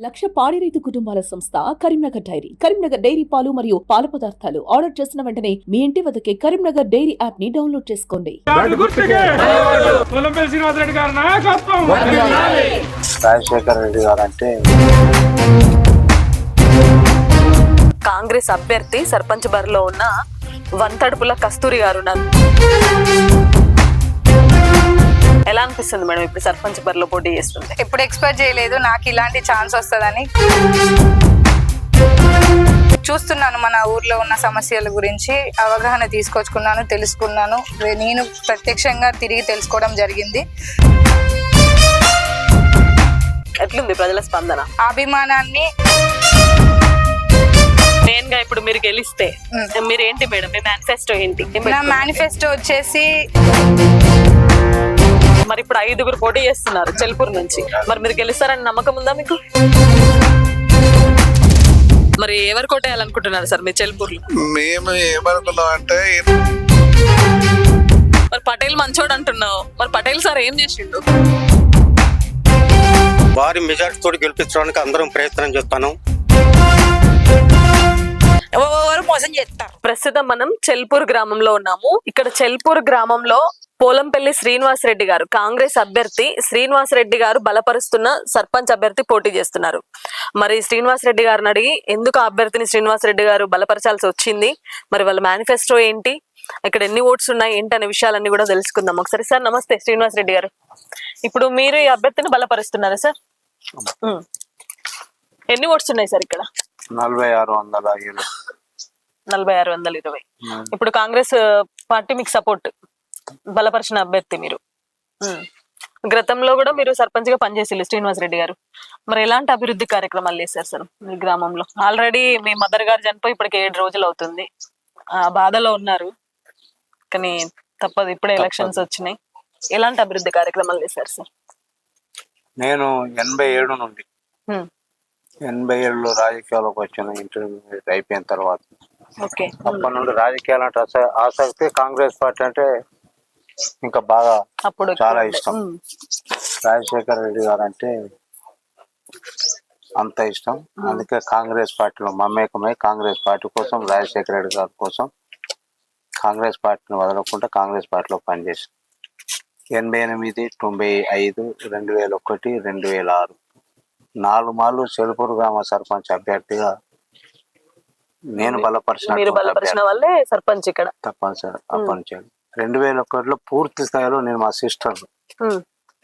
లక్ష పాడి రైతు కుటుంబాల సంస్థ కరీంనగర్ డైరీ కరీంనగర్ డైరీ పాలు మరియు పాల పదార్థాలు ఆర్డర్ చేసిన వెంటనే మీ ఇంటి వద్దకే కరీంనగర్ డైరీ యాప్ని డౌన్లోడ్ చేసుకోండి. రాజశేఖర రెడ్డి కాంగ్రెస్ అభ్యర్థి సర్పంచ్ బరిలో ఉన్న వంతడుపుల కస్తూరి గారు ఉన్నారు ఎలా అనిపిస్తుంది మేడం ఇప్పుడు సర్పంచ్ బరిలో పోటీ చేస్తుంది ఎప్పుడు ఎక్స్పెక్ట్ చేయలేదు. నాకు ఇలాంటి ఛాన్స్ వస్తుందని చూస్తున్నాను మన ఊర్లో ఉన్న సమస్యల గురించి. అవగాహన తీసుకొచ్చుకున్నాను తెలుసుకున్నాను. నేను ప్రత్యక్షంగా తిరిగి తెలుసుకోవడం జరిగింది. ఎట్లుంది ప్రజల స్పందన? అభిమానాన్ని మెయిన్గా ఇప్పుడు మీరు గెలిస్తే మీరు ఏంటి మేడం? మీ మేనిఫెస్టో ఏంటి? నా? మేనిఫెస్టో వచ్చేసి మరి ఇప్పుడు ఐదుగురు పోటీ చేస్తున్నారు చెల్పూర్ నుంచి. మరి మీరు గెలుస్తారని నమ్మకం ఉందా మీకు? మరి ఎవరు కొట్టేయాలనుకుంటున్నారు సార్ మీ చెల్పూర్లో? మేము ఏమనుకున్నాం అంటే మరి పటేల్ మంచోడు అంటున్నావు. మరి పటేల్ సార్ ఏం చేసిండు? వారి మెజార్టీ తోటి గెలిపించడానికి అందరం ప్రయత్నం చేస్తాను. ఎవరు మోసం చేస్తారు? ప్రస్తుతం మనం చెల్పూర్ గ్రామంలో ఉన్నాము. ఇక్కడ చెల్పూర్ గ్రామంలో పోలంపల్లి శ్రీనివాస్ రెడ్డి గారు కాంగ్రెస్ అభ్యర్థి శ్రీనివాస్ రెడ్డి గారు బలపరుస్తున్న సర్పంచ్ అభ్యర్థి పోటీ చేస్తున్నారు. మరి శ్రీనివాస్ రెడ్డి గారిని అడిగి ఎందుకు ఆ అభ్యర్థిని శ్రీనివాస్ రెడ్డి గారు బలపరచాల్సి వచ్చింది? మరి వాళ్ళ మేనిఫెస్టో ఏంటి? ఇక్కడ ఎన్ని ఓట్స్ ఉన్నాయి? ఏంటి అనే విషయాలన్నీ కూడా తెలుసుకుందాం ఒకసారి. సార్ నమస్తే శ్రీనివాస్ రెడ్డి గారు. ఇప్పుడు మీరు ఈ అభ్యర్థిని బలపరుస్తున్నారా సార్. ఎన్ని ఓట్స్ ఉన్నాయి సార్ ఇక్కడ? నలభై ఆరు వందల ఏళ్ళు నలభై ఆరు వందల ఇరవై. ఇప్పుడు కాంగ్రెస్ పార్టీ మీకు సపోర్ట్. బలపరిచిన అభ్యర్థి మీరు. గతంలో కూడా మీరు సర్పంచ్గా పనిచేసి శ్రీనివాస్ రెడ్డి గారు. మరి ఎలాంటి అభివృద్ధి కార్యక్రమాలు చేశారు సార్ మీ గ్రామంలో? ఆల్రెడీ మీ మదర్ గారు చనిపోయి ఇప్పటికి ఏడు రోజులు అవుతుంది. ఆ బాధలో ఉన్నారు. కానీ తప్పదు ఇప్పుడే ఎలక్షన్స్ వచ్చినాయి. ఎలాంటి అభివృద్ధి కార్యక్రమాలు చేశారు సార్? నేను ఎనభై ఏడు నుండి. ఎనభై ఏడులో రాజకీయాల్లోకి వచ్చిన ఇంటర్మీడియట్ అయిపోయిన తర్వాత. ఓకే. అప్పటి నుండి రాజకీయాలు అంటే ఆస- ఆసక్తి కాంగ్రెస్ పార్టీ అంటే ఇంకా బాగా అప్పుడు చాలా ఇష్టం. రాజశేఖర రెడ్డి గారు అంటే అంత ఇష్టం. అందుకే కాంగ్రెస్ పార్టీలో మమేకమై కాంగ్రెస్ పార్టీ కోసం రాజశేఖర రెడ్డి గారి కోసం కాంగ్రెస్ పార్టీని వదలకుండా కాంగ్రెస్ పార్టీలో పనిచేసాం ఎనభై ఎనిమిది తొంభై ఐదు రెండు వేల ఒకటి రెండు వేల ఆరు. నాలుగు మార్లు చెలుపూరు గ్రామ సర్పంచ్ అభ్యర్థిగా నేను బలపరిచిన వాళ్ళే సర్పంచ్ ఇక్కడ. తప్పనిసరి అప్పనించాను రెండు వేల ఒకటిలో పూర్తి స్థాయిలో నేను మా సిస్టర్.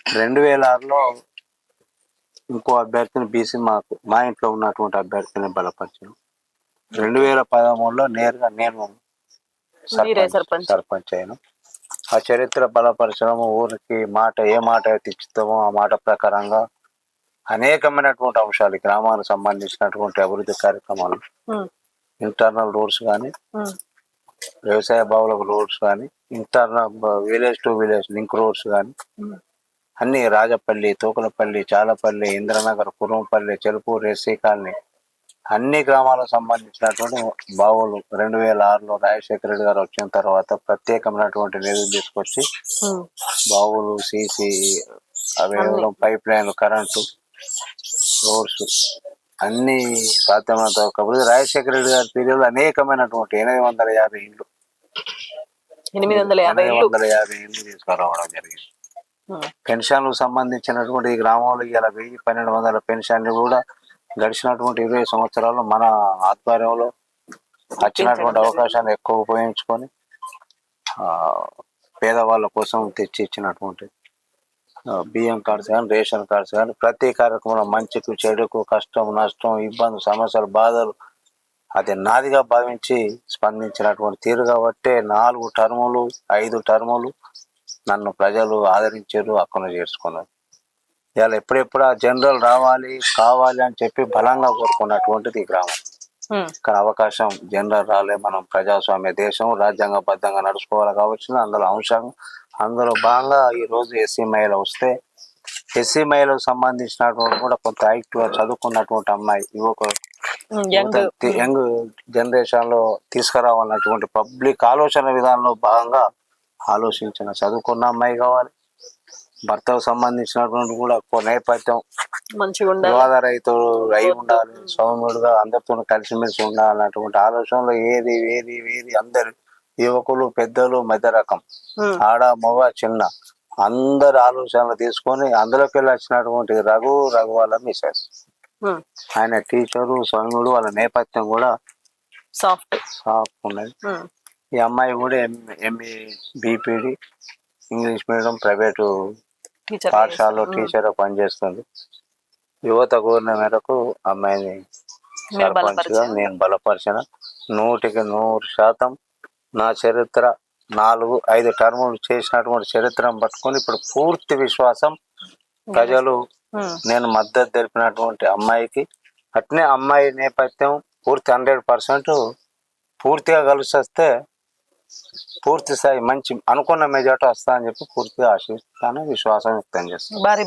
రెండు వేల ఆరులో ఇంకో అభ్యర్థిని బీసీ మాకు మా ఇంట్లో ఉన్నటువంటి అభ్యర్థిని బలపరిచాను రెండు వేల పదమూడులో నేరుగా నేను సర్పంచ్ అయ్యాను ఆ చరిత్ర బలపరచడము ఊరికి మాట ఏ మాట అయితే ఇచ్చుతామో ఆ మాట ప్రకారంగా అనేకమైనటువంటి అంశాలు గ్రామానికి సంబంధించినటువంటి అభివృద్ధి కార్యక్రమాలు. ఇంటర్నల్ రోడ్స్ కానీ. వ్యవసాయ బావులకు రోడ్స్ కానీ internal village to village link roads కానీ. అన్ని రాజపల్లి తోకలపల్లి చాలపల్లి ఇంద్రనగర్ కురంపల్లి చెలుపూరు ఎస్సీ కాలనీ అన్ని గ్రామాలకు సంబంధించినటువంటి బావులు రెండు వేల ఆరులో రాజశేఖర రెడ్డి గారు వచ్చిన తర్వాత ప్రత్యేకమైనటువంటి నిధులు తీసుకొచ్చి. బావులు సీసీ అవి పైప్ లైన్లు కరెంటు రోడ్స్ అన్ని సాధ్యమైనంత కాకపోతే రాజశేఖర రెడ్డి గారి పీరియడ్లో అనేకమైనటువంటి ఎనిమిది వందల యాభై ఇండ్లు ఎనిమిది వందల యాభై వందల యాభై ఇండ్లు తీసుకురావడం జరిగింది. పెన్షన్లకు సంబంధించినటువంటి ఈ గ్రామంలో ఇలా వెయ్యి పన్నెండు వందల పెన్షన్లు కూడా గడిచినటువంటి ఇరవై సంవత్సరాల్లో మన ఆధ్వర్యంలో వచ్చినటువంటి అవకాశాన్ని ఎక్కువ ఉపయోగించుకొని ఆ, పేదవాళ్ళ కోసం తెచ్చి ఇచ్చినటువంటి బియ్యం కార్డ్స్ కానీ రేషన్ కార్డ్స్ కానీ ప్రతి కార్యక్రమంలో మంచికి చెడుకు కష్టం నష్టం ఇబ్బంది సమస్యలు బాధలు అది నాదిగా భావించి స్పందించినటువంటి తీరు కాబట్టే నాలుగు టర్ములు ఐదు టర్ములు నన్ను ప్రజలు ఆదరించారు అక్కడ చేర్చుకున్నారు ఇవాళ ఎప్పుడెప్పుడు ఆ జనరల్ రావాలి కావాలి అని చెప్పి బలంగా కోరుకున్నటువంటిది ఈ గ్రామం. కానీ అవకాశం జనరల్ రాలే మనం ప్రజాస్వామ్య దేశం రాజ్యాంగబద్ధంగా నడుచుకోవాలి కావచ్చు అందులో అంశం అందులో భాగంగా ఈ రోజు ఎస్సీ మహిళ వస్తే ఎస్సీ మహిళకు సంబంధించినటువంటి కూడా కొంత యాక్టివ్గా చదువుకున్నటువంటి అమ్మాయి యువకులు. యంగ్. జనరేషన్లో తీసుకురావాలన్నటువంటి పబ్లిక్ ఆలోచన విధానంలో భాగంగా ఆలోచించిన చదువుకున్న అమ్మాయి కావాలి. భర్తకు సంబంధించినటువంటి కూడా నేపథ్యం. వివాద రైతులు అయి ఉండాలి సౌమ్యుడుగా అందరితో కలిసిమెలిసి ఉండాలన్నటువంటి ఆలోచనలో ఏది ఏది ఏది అందరు యువకులు పెద్దలు మధ్య రకం ఆడ మగ చిన్న. అందరు ఆలోచనలు తీసుకొని అందులోకి వెళ్ళి వచ్చినటువంటి రఘు రఘు వాళ్ళ మిసెస్ ఆయన టీచరు సౌమ్యుడు వాళ్ళ నేపథ్యం కూడా సాఫ్ట్. సాఫ్ ఉన్నది. ఈ అమ్మాయి కూడా MA BPEd English medium private పాఠశాలలో టీచర్ పనిచేస్తుంది. యువత కోరిన మేరకు అమ్మాయిని సర్పంచ్గా. నేను బలపరిచిన. నూటికి నూరు శాతం నా చరిత్ర నాలుగు ఐదు టర్ములు చేసినటువంటి చరిత్రను పట్టుకొని ఇప్పుడు పూర్తి విశ్వాసం ప్రజలు ఉమ్, నేను మద్దతు తెలిపినటువంటి అమ్మాయికి. అట్నే అమ్మాయి నేపథ్యం పూర్తి హండ్రెడ్ పర్సెంట్ పూర్తిగా కలిసి వస్తే పూర్తి స్థాయి మంచి అనుకున్న మెజార్టీ వస్తా అని చెప్పి పూర్తిగా ఆశిస్తాను విశ్వాసం వ్యక్తం చేస్తాను. భారీ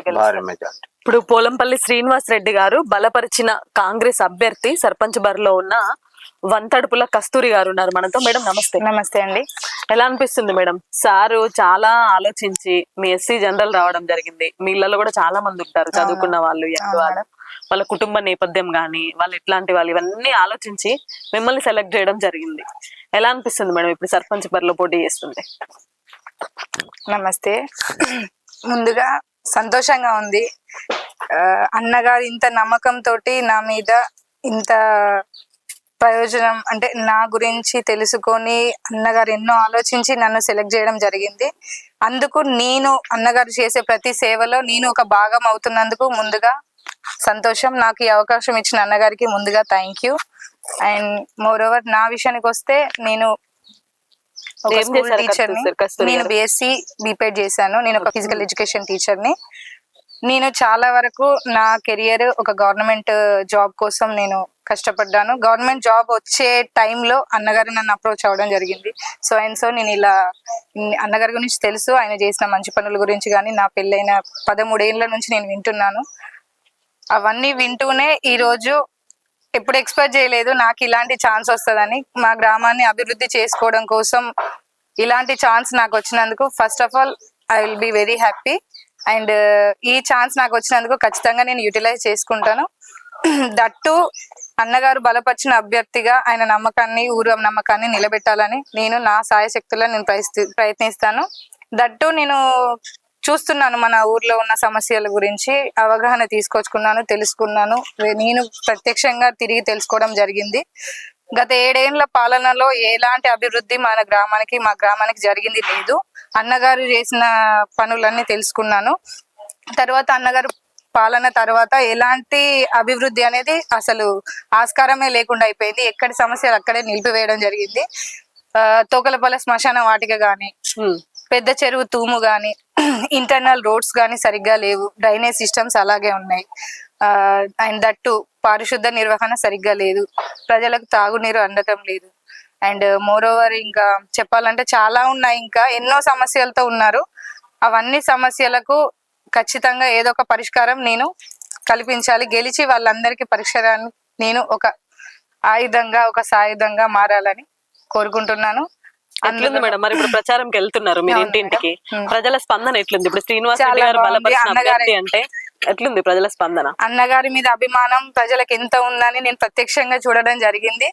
గెలుస్తారు మెజార్టీ. ఇప్పుడు పోలంపల్లి శ్రీనివాస్ రెడ్డి గారు బలపరిచిన కాంగ్రెస్ అభ్యర్థి సర్పంచ్ బరిలో ఉన్న వంతడుపుల కస్తూరి గారు ఉన్నారు మనతో. మేడం నమస్తే. నమస్తే అండి. ఎలా అనిపిస్తుంది మేడం? సారు చాలా ఆలోచించి మీ ఎస్సీ జనరల్ రావడం జరిగింది. మీ కూడా చాలా మంది ఉంటారు చదువుకున్న వాళ్ళు అవును వాళ్ళు. కుటుంబ నేపథ్యం గాని వాళ్ళు ఎట్లాంటి వాళ్ళు ఇవన్నీ ఆలోచించి మిమ్మల్ని సెలెక్ట్ చేయడం జరిగింది. ఎలా అనిపిస్తుంది మేడం ఇప్పుడు సర్పంచ్ బరిలో పోటీ చేస్తుంది నమస్తే. ముందుగా సంతోషంగా ఉంది. అన్నగారు ఇంత నమ్మకంతో నా మీద ఇంత ప్రయోజనం అంటే నా గురించి తెలుసుకొని అన్నగారు ఎన్నో ఆలోచించి నన్ను సెలెక్ట్ చేయడం జరిగింది. అందుకు నేను అన్నగారు చేసే ప్రతి సేవలో నేను ఒక భాగం అవుతున్నందుకు ముందుగా సంతోషం. నాకు ఈ అవకాశం ఇచ్చిన అన్నగారికి ముందుగా thank you and moreover నా విషయానికి వస్తే నేను టీచర్ నేను? బిఎస్సి బీపెడ్ చేశాను. నేను ఒక ఫిజికల్ ఎడ్యుకేషన్ టీచర్ని. నేను చాలా వరకు నా కెరియర్ ఒక గవర్నమెంట్ జాబ్ కోసం నేను కష్టపడ్డాను. గవర్నమెంట్ జాబ్ వచ్చే టైంలో అన్నగారు నన్ను అప్రోచ్ అవ్వడం జరిగింది. సో అండ్ సో నేను ఇలా అన్నగారి గురించి తెలుసు. ఆయన చేసిన మంచి పనుల గురించి కానీ నా పెళ్ళైన పదమూడేళ్ళ నుంచి నేను వింటున్నాను. అవన్నీ వింటూనే ఈరోజు ఎప్పుడు ఎక్స్పెక్ట్ చేయలేదు. నాకు ఇలాంటి ఛాన్స్ వస్తుందని. మా గ్రామాన్ని అభివృద్ధి చేసుకోవడం కోసం ఇలాంటి ఛాన్స్ నాకు వచ్చినందుకు first of all I will be very happy. And ఈ ఛాన్స్ నాకు వచ్చినందుకు ఖచ్చితంగా నేను యూటిలైజ్ చేసుకుంటాను. దట్టు అన్నగారు బలపరిచిన అభ్యర్థిగా ఆయన నమ్మకాన్ని ఊరు నమ్మకాన్ని నిలబెట్టాలని నేను నా సాయశక్తుల్లో నేను ప్రయత్నిస్తాను. దట్టు నేను చూస్తున్నాను మన ఊర్లో ఉన్న సమస్యల గురించి అవగాహన తీసుకొచ్చుకున్నాను తెలుసుకున్నాను. నేను ప్రత్యక్షంగా తిరిగి తెలుసుకోవడం జరిగింది. గత ఏడేళ్ళ పాలనలో ఎలాంటి అభివృద్ధి మన గ్రామానికి మా గ్రామానికి జరిగింది లేదు. అన్నగారు చేసిన పనులన్నీ తెలుసుకున్నాను. తర్వాత అన్నగారు పాలన తర్వాత ఎలాంటి అభివృద్ధి అనేది అసలు ఆస్కారమే లేకుండా అయిపోయింది. ఎక్కడి సమస్యలు అక్కడే నిలిపివేయడం జరిగింది. ఆ, తోకలపల్ల శ్మశాన వాటిక గాని పెద్ద చెరువు తూము గాని ఇంటర్నల్ రోడ్స్ గాని సరిగ్గా లేవు. డ్రైనేజ్ సిస్టమ్స్ అలాగే ఉన్నాయి. అండ్ దట్టు పారిశుద్ధ నిర్వహణ సరిగ్గా లేదు. ప్రజలకు తాగునీరు అందటం లేదు. అండ్ మోర్ ఓవర్ ఇంకా చెప్పాలంటే చాలా ఉన్నాయి. ఇంకా ఎన్నో సమస్యలతో ఉన్నారు. అవన్నీ సమస్యలకు ఖచ్చితంగా ఏదో ఒక పరిష్కారం నేను కల్పించాలి. గెలిచి వాళ్ళందరికీ పరిష్కారాన్ని నేను ఒక ఆయుధంగా ఒక సాయుధంగా మారాలని కోరుకుంటున్నాను. ఎట్లుంది మేడం? మరి ఇప్పుడు ప్రచారంకి వెళ్తున్నారు మీరు ఇంటింటికి. ప్రజల స్పందన ఎట్లుంది? ఇప్పుడు శ్రీనివాస్ గారు. బలపరిచిన అన్నగారి- అంటే ఎట్లుంది ప్రజల స్పందన? అన్నగారి మీద అభిమానం ప్రజలకు ఎంత ఉందని నేను ప్రత్యక్షంగా చూడడం జరిగింది.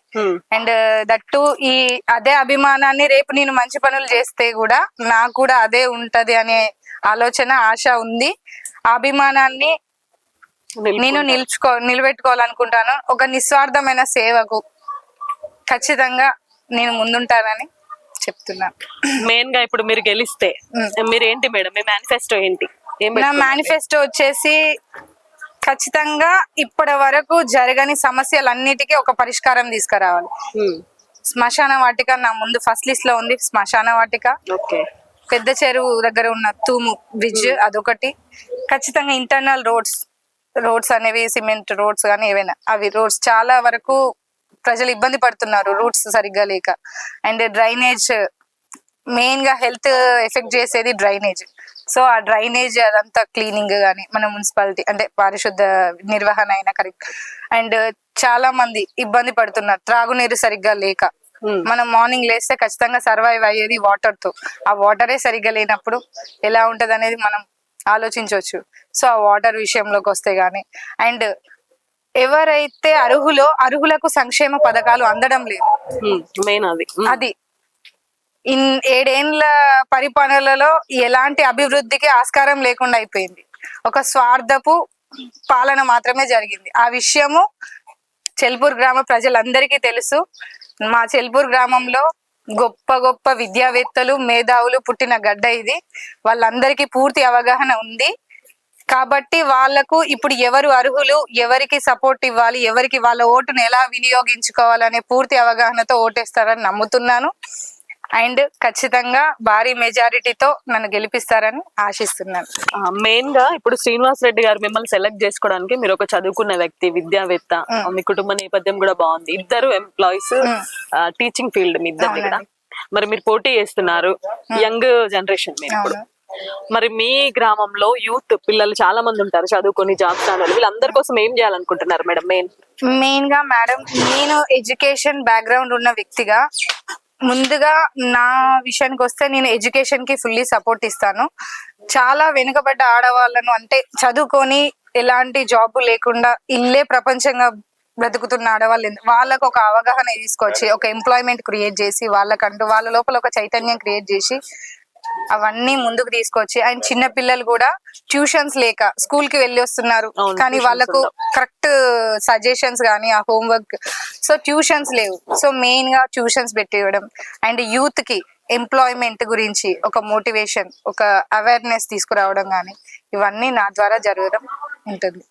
అండ్ దట్టు ఈ అదే అభిమానాన్ని రేపు నేను మంచి పనులు చేస్తే కూడా నాకు కూడా అదే ఉంటది అనే ఆలోచన ఆశ ఉంది. అభిమానాన్ని నేను. నిలుచుకో నిలబెట్టుకోవాలనుకుంటాను. ఒక నిస్వార్థమైన సేవకు ఖచ్చితంగా నేను ముందుంటానని చెప్తున్నాను మెయిన్గా ఇప్పుడు మీరు గెలిస్తే. మీరు ఏంటి మేడం? మీ మేనిఫెస్టో ఏంటి? నా? మేనిఫెస్టో వచ్చేసి ఖచ్చితంగా ఇప్పటి వరకు జరగని సమస్యలన్నిటికీ ఒక పరిష్కారం తీసుకురావాలి. శ్మశాన వాటిక నా ముందు ఫస్ట్ లిస్ట్లో ఉంది. శ్మశాన వాటిక. ఓకే. పెద్ద చెరువు దగ్గర ఉన్న తూము బ్రిడ్జ్ అదొకటి. ఖచ్చితంగా ఇంటర్నల్ రోడ్స్ రోడ్స్ అనేవి సిమెంట్ రోడ్స్ కానీ ఏవైనా అవి రోడ్స్ చాలా వరకు ప్రజలు ఇబ్బంది పడుతున్నారు రూట్స్ సరిగ్గా లేక. అండ్ డ్రైనేజ్ మెయిన్గా హెల్త్ ఎఫెక్ట్ చేసేది డ్రైనేజ్. సో ఆ డ్రైనేజ్ అదంతా క్లీనింగ్ కానీ మన మున్సిపాలిటీ అంటే పారిశుద్ధ నిర్వహణ అయినా కరెక్ట్. అండ్ చాలా మంది ఇబ్బంది పడుతున్నారు త్రాగునీరు సరిగ్గా లేక. మనం మార్నింగ్ లేస్తే ఖచ్చితంగా సర్వైవ్ అయ్యేది వాటర్తో. ఆ వాటరే సరిగ్గా లేనప్పుడు ఎలా ఉంటది అనేది మనం ఆలోచించవచ్చు. సో ఆ వాటర్ విషయంలోకి వస్తే గానీ. అండ్ ఎవరైతే అర్హులో అర్హులకు సంక్షేమ పథకాలు అందడం లేదు. మెయిన్ అది. అది. ఇన్ ఏడేండ్ల పరిపాలనలో ఎలాంటి అభివృద్ధికి ఆస్కారం లేకుండా అయిపోయింది. ఒక స్వార్థపు పాలన మాత్రమే జరిగింది. ఆ విషయము చెల్పూర్ గ్రామ ప్రజలందరికీ తెలుసు. మా చెల్పూర్ గ్రామంలో గొప్ప గొప్ప విద్యావేత్తలు మేధావులు పుట్టిన గడ్డ ఇది. వాళ్ళందరికీ పూర్తి అవగాహన ఉంది. కాబట్టి వాళ్ళకు ఇప్పుడు ఎవరు అర్హులు ఎవరికి సపోర్ట్ ఇవ్వాలి ఎవరికి వాళ్ళ ఓటును ఎలా వినియోగించుకోవాలనే పూర్తి అవగాహనతో ఓటేస్తారని నమ్ముతున్నాను. అండ్ ఖచ్చితంగా భారీ మెజారిటీతో నన్ను గెలిపిస్తారని ఆశిస్తున్నాను మెయిన్గా ఇప్పుడు శ్రీనివాస్ రెడ్డి గారు మిమ్మల్ని సెలెక్ట్ చేసుకోవడానికి మీరు ఒక చదువుకున్న వ్యక్తి విద్యావేత్త. మీ కుటుంబ నేపథ్యం కూడా బాగుంది ఇద్దరు ఎంప్లాయీస్. టీచింగ్ ఫీల్డ్ మీ ఇద్దరు. మరి మీరు పోటీ చేస్తున్నారు యంగ్ జనరేషన్ మీరు ఇప్పుడు. మరి మీ గ్రామంలో యూత్ పిల్లలు చాలా మంది ఉంటారు చదువుకొని జాబ్ ఛానల్ వీళ్ళందరి కోసం ఏం చేయాలనుకుంటున్నారు మేడం మెయిన్ మెయిన్గా మేడం నేను ఎడ్యుకేషన్ బ్యాక్గ్రౌండ్ ఉన్న వ్యక్తిగా ముందుగా నా విషయానికి వస్తే నేను ఎడ్యుకేషన్కి ఫుల్లీ సపోర్ట్ ఇస్తాను. చాలా వెనుకబడ్డ ఆడవాళ్ళను అంటే చదువుకొని ఎలాంటి జాబ్ లేకుండా ఇల్లే ప్రపంచంగా బ్రతుకుతున్న ఆడవాళ్ళు వాళ్ళకు ఒక అవగాహన తీసుకొచ్చి ఒక ఎంప్లాయ్మెంట్ క్రియేట్ చేసి వాళ్ళకంటూ వాళ్ళ లోపల ఒక చైతన్యం క్రియేట్ చేసి అవన్నీ ముందుకు తీసుకొచ్చి అండ్ చిన్న పిల్లలు కూడా ట్యూషన్స్ లేక స్కూల్కి వెళ్ళి వస్తున్నారు కానీ వాళ్ళకు. కరెక్ట్ సజెషన్స్ కానీ ఆ హోంవర్క్ సో ట్యూషన్స్ లేవు సో మెయిన్గా ట్యూషన్స్ పెట్టి ఇవ్వడం అండ్ యూత్కి ఎంప్లాయ్మెంట్ గురించి ఒక మోటివేషన్ ఒక అవేర్నెస్ తీసుకురావడం కానీ ఇవన్నీ నా ద్వారా జరగడం ఉంటుంది.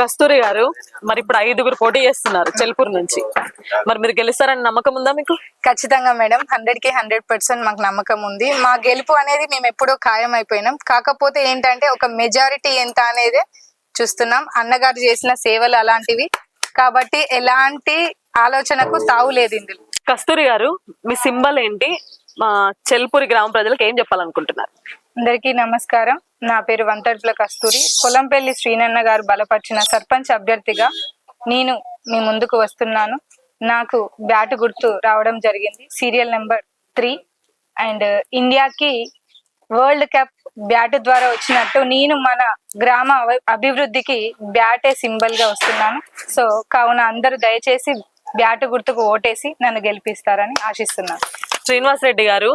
కస్తూరి గారు మరి ఇప్పుడు ఐదుగురు పోటీ చేస్తున్నారు చెల్పూర్ నుంచి. మరి మీరు గెలుస్తారని నమ్మకం ఉందా మీకు? ఖచ్చితంగా మేడం. హండ్రెడ్కి హండ్రెడ్ పర్సెంట్ మాకు నమ్మకం ఉంది. మా గెలుపు అనేది మేము ఎప్పుడో ఖాయం అయిపోయినాం. కాకపోతే ఏంటంటే ఒక మెజారిటీ ఎంత అనేది చూస్తున్నాం. అన్నగారు చేసిన సేవలు అలాంటివి. కాబట్టి ఎలాంటి ఆలోచనకు తావు లేదు ఇందులో. కస్తూరి గారు మీ సింబల్ ఏంటి? మా చెల్పూరి గ్రామ ప్రజలకు ఏం చెప్పాలనుకుంటున్నారు? అందరికీ నమస్కారం. నా పేరు వంతట్ల కస్తూరి. పొలంపల్లి శ్రీనన్న గారు బలపరిచిన సర్పంచ్ అభ్యర్థిగా నేను మీ ముందుకు వస్తున్నాను. నాకు బ్యాట్ గుర్తు రావడం జరిగింది. Serial number three. అండ్ ఇండియాకి వరల్డ్ కప్ బ్యాట్ ద్వారా వచ్చినట్టు నేను మన గ్రామ అభివృద్ధికి బ్యాటే సింబల్గా వస్తున్నాను. సో కావున అందరూ దయచేసి బ్యాట్ గుర్తుకు ఓటేసి నన్ను గెలిపిస్తారని ఆశిస్తున్నాను. శ్రీనివాస్ రెడ్డి గారు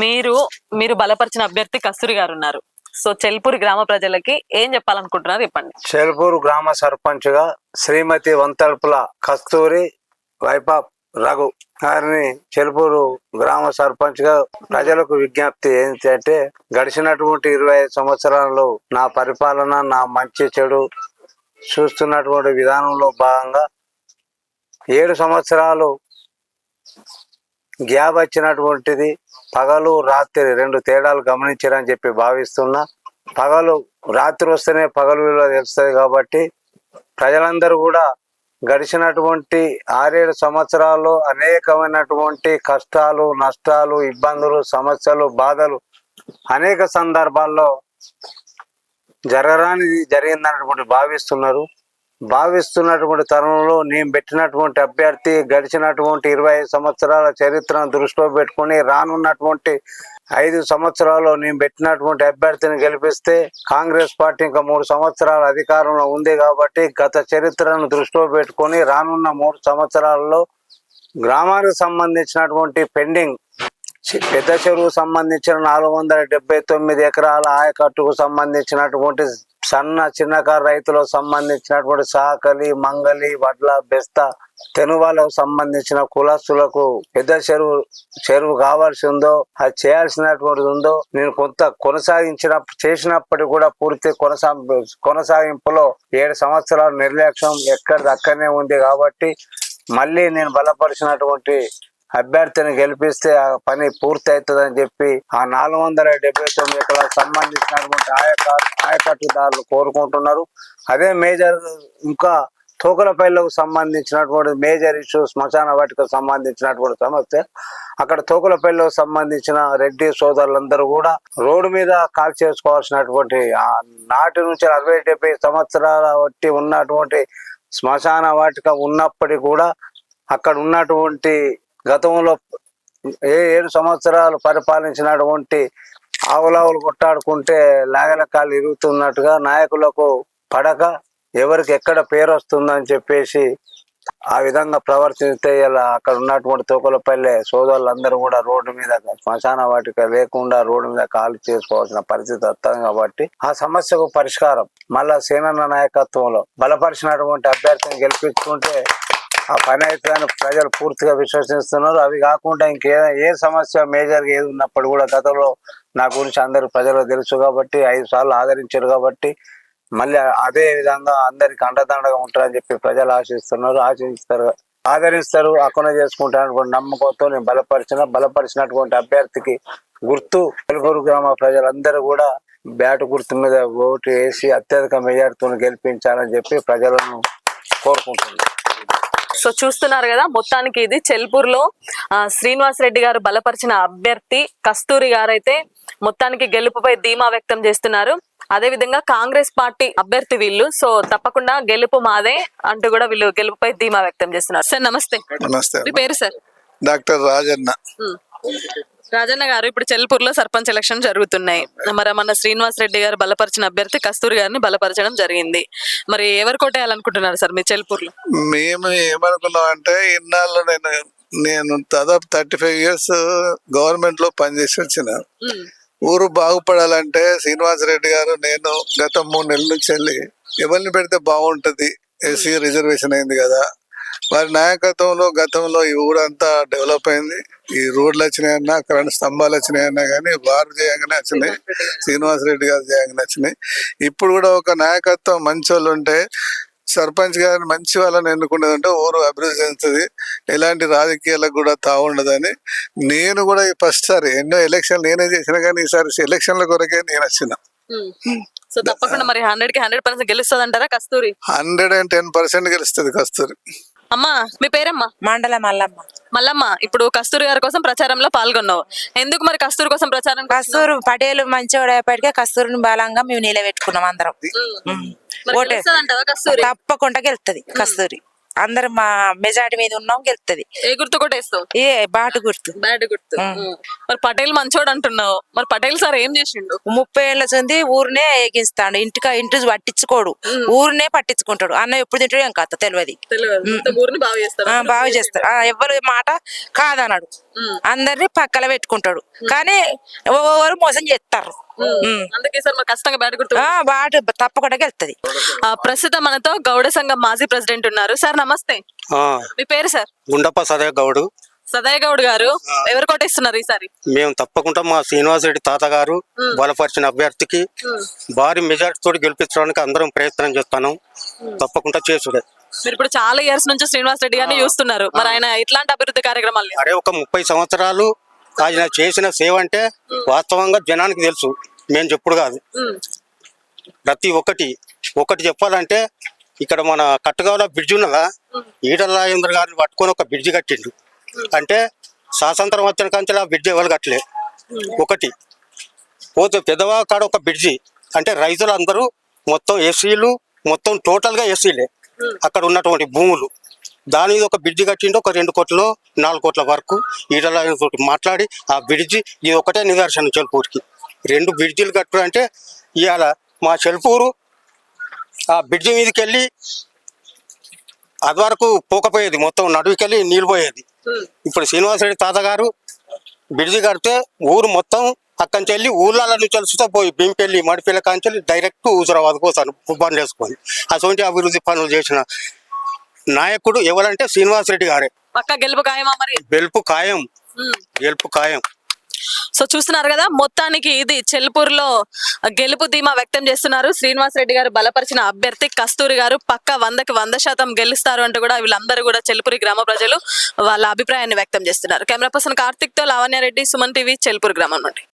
మీరు మీరు బలపరిచిన అభ్యర్థి కస్తూరి గారు ఉన్నారు. సో చెల్పూరి గ్రామ ప్రజలకి ఏం చెప్పాలనుకుంటున్నారు చెప్పండి. షేల్పూర్ గ్రామ సర్పంచ్గా శ్రీమతి వంతల్పుల కస్తూరి వైపా రఘు గారిని చెలుపూరు గ్రామ సర్పంచ్గా ప్రజలకు విజ్ఞప్తి ఏంటంటే గడిచినటువంటి ఇరవై ఐదు సంవత్సరాలు నా పరిపాలన నా మంచి చెడు చూస్తున్నటువంటి విధానంలో భాగంగా ఏడు సంవత్సరాలు గ్యాప్ వచ్చినటువంటిది పగలు రాత్రి రెండు తేడాలు గమనించారని చెప్పి భావిస్తున్నా. పగలు రాత్రి వస్తేనే పగలు విలువ తెలుస్తుంది కాబట్టి ప్రజలందరూ కూడా గడిచినటువంటి ఆరేడు సంవత్సరాల్లో అనేకమైనటువంటి కష్టాలు నష్టాలు ఇబ్బందులు సమస్యలు బాధలు అనేక సందర్భాల్లో జరగరానిది జరిగిందన్నటువంటి భావిస్తున్నారు. భావిస్తున్నటువంటి తరుణంలో నేను పెట్టినటువంటి అభ్యర్థి గడిచినటువంటి ఇరవై ఐదు సంవత్సరాల చరిత్రను దృష్టిలో పెట్టుకొని రానున్నటువంటి ఐదు సంవత్సరాల్లో నేను పెట్టినటువంటి అభ్యర్థిని గెలిపిస్తే కాంగ్రెస్ పార్టీ ఇంకా మూడు సంవత్సరాల అధికారంలో ఉంది కాబట్టి గత చరిత్రను దృష్టిలో పెట్టుకొని రానున్న మూడు సంవత్సరాల్లో గ్రామానికి సంబంధించినటువంటి పెండింగ్ పెద్ద చెరువు సంబంధించిన నాలుగు వందల డెబ్బై తొమ్మిది ఎకరాల ఆయకట్టుకు సంబంధించినటువంటి సన్న చిన్నకారు రైతులకు సంబంధించినటువంటి సాకలి మంగలి వడ్ల బెస్త తెనువాలకు సంబంధించిన కులస్తులకు పెద్ద చెరువు చెరువు కావాల్సి ఉందో అది చేయాల్సినటువంటిది ఉందో నేను కొంత కొనసాగించిన చేసినప్పటికీ కూడా పూర్తి కొనసా కొనసాగింపులో ఏడు సంవత్సరాల నిర్లక్ష్యం ఎక్కడ అక్కడనే ఉంది కాబట్టి మళ్ళీ నేను బలపరిచినటువంటి అభ్యర్థిని గెలిపిస్తే ఆ పని పూర్తి అవుతుందని చెప్పి ఆ నాలుగు వందల డెబ్బై తొమ్మిది ఎకరాలకు సంబంధించినటువంటి ఆయక ఆయకట్టుదారులు కోరుకుంటున్నారు. అదే మేజర్ ఇంకా తోకలపల్లికి సంబంధించినటువంటి మేజర్ ఇష్యూ శ్మశాన వాటికి సంబంధించినటువంటి సమస్య. అక్కడ తోకలపల్లికి సంబంధించిన రెడ్డి సోదరులందరూ కూడా రోడ్డు మీద కాల్ చేసుకోవాల్సినటువంటి ఆ నాటి నుంచి అరవై డెబ్బై సంవత్సరాల బట్టి ఉన్నటువంటి శ్మశాన వాటిక ఉన్నప్పటికీ కూడా అక్కడ ఉన్నటువంటి గతంలో ఏ ఏడు సంవత్సరాలు పరిపాలించినటువంటి ఆవులావులు కొట్టాడుకుంటే లాగలకాలు ఇరుగుతున్నట్టుగా నాయకులకు పడక ఎవరికి ఎక్కడ పేరు వస్తుందని చెప్పేసి ఆ విధంగా ప్రవర్తిస్తే ఇలా అక్కడ ఉన్నటువంటి తోకలపల్లె సోదరులందరూ కూడా రోడ్డు మీద శ్మశాన వాటిక లేకుండా రోడ్డు మీద కాలు చేసుకోవాల్సిన పరిస్థితి వస్తుంది కాబట్టి ఆ సమస్యకు పరిష్కారం మళ్ళా సేనన్న నాయకత్వంలో బలపరిచినటువంటి అభ్యర్థిని గెలిపించుకుంటే ఆ పని అవుతుందని ప్రజలు పూర్తిగా విశ్వసిస్తున్నారు. అవి కాకుండా ఇంకే ఏ సమస్య మేజర్గా ఏది ఉన్నప్పుడు కూడా గతంలో నా గురించి అందరు ప్రజలు తెలుసు కాబట్టి ఐదు సార్లు ఆదరించారు కాబట్టి మళ్ళీ అదే విధంగా అందరికి అండదండగా ఉంటారని చెప్పి ప్రజలు ఆశిస్తున్నారు. ఆశిస్తారు ఆదరిస్తారు అక్కడ చేసుకుంటారనుకోండి నమ్మకంతో నేను బలపరిచిన బలపరిచినటువంటి అభ్యర్థికి గుర్తు. తెలుగురు గ్రామ ప్రజలందరూ కూడా బ్యాట్ గుర్తు మీద ఓటు వేసి అత్యధిక మెజార్టీతో గెలిపించాలని చెప్పి ప్రజలను కోరుకుంటున్నాను. సో చూస్తున్నారు కదా మొత్తానికి ఇది చెల్పూర్లో శ్రీనివాస్ రెడ్డి గారు బలపరిచిన అభ్యర్థి కస్తూరి గారు అయితే మొత్తానికి గెలుపుపై ధీమా వ్యక్తం చేస్తున్నారు. అదే విధంగా కాంగ్రెస్ పార్టీ అభ్యర్థి వీళ్ళు సో తప్పకుండా గెలుపు మాదే అంటూ కూడా వీళ్ళు గెలుపుపై ధీమా వ్యక్తం చేస్తున్నారు. సార్ నమస్తే. నమస్తే పేరు సార్? డాక్టర్ రాజన్న. రాజన్న గారు ఇప్పుడు చెల్పూర్లో సర్పంచ్ ఎలక్షన్ జరుగుతున్నాయి. మరి మన శ్రీనివాస్ రెడ్డి గారు బలపరిచిన అభ్యర్థి కస్తూరి గారిని బలపరచడం జరిగింది. మరి ఎవరు కొట్టేయాలనుకుంటున్నారు సార్ మీ చెల్పూర్లో మేము ఏమనుకున్నాం అంటే ఇన్నాళ్ళు నేను నేను దాదాపు థర్టీ ఫైవ్ ఇయర్స్ గవర్నమెంట్లో పనిచేసి వచ్చిన. ఊరు బాగుపడాలంటే శ్రీనివాస్ రెడ్డి గారు నేను గత మూడు నెలల నుంచి వెళ్ళి ఎవరిని పెడితే బాగుంటది? ఎస్సీ రిజర్వేషన్ అయింది కదా. వారి నాయకత్వంలో గతంలో ఈ ఊరంతా డెవలప్ అయింది. ఈ రోడ్లు వచ్చినాయన్నా కరెంట్ స్తంభాలు వచ్చినాయన్నా కానీ వారు చేయంగానే వచ్చినాయి. శ్రీనివాస్ రెడ్డి గారు చేయంగానే వచ్చినాయి. ఇప్పుడు కూడా ఒక నాయకత్వం మంచి వాళ్ళు ఉంటే సర్పంచ్ గారిని మంచి వాళ్ళని ఎన్నుకునేదంటే ఊరు అభివృద్ధి చెందుతుంది. ఎలాంటి రాజకీయాలకు కూడా తావుండదని నేను కూడా ఈ ఫస్ట్ సారి ఎన్నో ఎలక్షన్ నేనే చేసిన కానీ ఈసారి ఎలక్షన్ల కొరకే నేను వచ్చిన. సో తప్పకుండా మరి హండ్రెడ్కి హండ్రెడ్ పర్సెంట్ గెలుస్తుంది అంటారా Kasturi? Hundred and ten percent గెలుస్తుంది కస్తూరి. అమ్మా మీ పేరమ్మా? మండల మల్లమ్మ. మల్లమ్మ ఇప్పుడు కస్తూరి గారి కోసం ప్రచారంలో పాల్గొన్నావు. ఎందుకు మరి కస్తూరి కోసం ప్రచారం కస్తూరు పటేలు మంచివాడేపటికే కస్తూరిని బలంగా మేము నిలబెట్టుకున్నాం అందరం. ఓటే. తప్పకుండా గెలుస్తుంది కస్తూరి. అందరం మా మెజార్టీ మీద ఉన్నాం గెలుస్తుంది ఏ గుర్తు కొట్టేస్తావు? ఏ బాటు గుర్తు. బ్యాడ్ గుర్తు. మరి పటేల్ మంచోడు అంటున్నావు. మరి పటేల్ సార్ ఏం చేసిండు? ముప్పై ఏళ్ళ సంది ఊరినే ఎగిస్తాడు ఇంటికి ఇంటి పట్టించుకోడు. ఊరినే పట్టించుకుంటాడు. అన్న ఎప్పుడు తింటాడు ఏం కాదు తెలియదు ఊరిని బాగా బాగా చేస్తాడు. ఎవరి మాట కాదన్నాడు. అందరినీ పక్కల పెట్టుకుంటాడు. కానీ ఎవరు మోసం చేస్తారు. అందుకే సార్ మరి ఖచ్చితంగా బ్యాడ్ గుర్తు ఆ, బాటు తప్పకుండా గెలుస్తుంది ఆ, ప్రస్తుతం మనతో గౌడ సంఘం మాజీ ప్రెసిడెంట్ ఉన్నారు. సార్ నమస్తే. ఆ, మీ పేరు సార్? గుండప్ప సదయ గౌడు. సదయ్ గౌడ్ గారు. ఎవరు కొట్టేస్తున్నారు ఈసారి? మేము తప్పకుండా మా శ్రీనివాస్ రెడ్డి తాతగారు బలపరిచిన అభ్యర్థికి భారీ మెజార్టీ తోటి గెలిపించడానికి అందరం ప్రయత్నం చేస్తాను. తప్పకుండా చేసుడే. మీరు ఇప్పుడు చాలా ఇయర్స్ నుంచి శ్రీనివాస్ రెడ్డి గారిని చూస్తున్నారు. మరి ఆయన ఇట్లాంటి అభివృద్ధి కార్యక్రమాలు అరే ఒక ముప్పై సంవత్సరాలు ఆయన చేసిన సేవ అంటే వాస్తవంగా జనానికి తెలుసు. మేము చెప్పుడు కాదు. ప్రతి ఒక్కటి ఒకటి చెప్పాలంటే ఇక్కడ మన కట్టుగాల బ్రిడ్జ్ ఉన్నదా? ఈటల రాజేంద్ర గారిని పట్టుకొని ఒక బ్రిడ్జ్ కట్టిండు అంటే స్వాతంత్రం వచ్చిన కంచెలు ఆ బ్రిడ్జ్ ఎవరు కట్టలే? ఒకటి. పోతే పెద్దవా కాడ ఒక బ్రిడ్జి. అంటే రైతులందరూ మొత్తం ఎస్సీలు మొత్తం టోటల్గా ఎస్సీలే అక్కడ ఉన్నటువంటి భూములు. దాని మీద ఒక బ్రిడ్జి కట్టిండు ఒక రెండు కోట్ల నాలుగు కోట్ల వరకు ఈటల మాట్లాడి ఆ బ్రిడ్జి ఇది ఒకటే నిదర్శనం చెల్పూర్కి. రెండు బ్రిడ్జిలు కట్టు అంటే ఇవాళ మా చెల్పూరు ఆ బ్రిడ్జి మీదకి వెళ్ళి అది వరకు పోకపోయేది మొత్తం నడువుకెళ్ళి నీళ్ళు పోయేది. ఇప్పుడు శ్రీనివాసరెడ్డి తాతగారు బ్రిడ్జి కడితే ఊరు మొత్తం అక్కడి నుంచి వెళ్ళి ఊళ్ళ నుంచి వస్తే పోయి బింపెళ్ళి మడిపిల్ల కాంచెళ్ళి డైరెక్ట్ హుజరాబాద్ పోతాను బంద్ చేసుకొని అటువంటి అభివృద్ధి పనులు చేసిన నాయకుడు ఎవరంటే శ్రీనివాస్ రెడ్డి గారే. పక్క గెలుపు ఖాయమా మరి? గెలుపు ఖాయం. గెలుపు ఖాయం. సో చూస్తున్నారు కదా మొత్తానికి ఇది చెల్పూరులో గెలుపు ధీమా వ్యక్తం చేస్తున్నారు. శ్రీనివాస్ రెడ్డి గారు బలపరిచిన అభ్యర్థి కస్తూరి గారు పక్క వందకి వంద శాతం గెలుస్తారు అంటూ కూడా వీళ్ళందరూ కూడా చెల్పూరి గ్రామ ప్రజలు వాళ్ళ అభిప్రాయాన్ని వ్యక్తం చేస్తున్నారు. కెమెరా పర్సన్ కార్తిక్తో లావణ్య రెడ్డి సుమన్ టీవీ చెల్పూరు గ్రామం నుండి.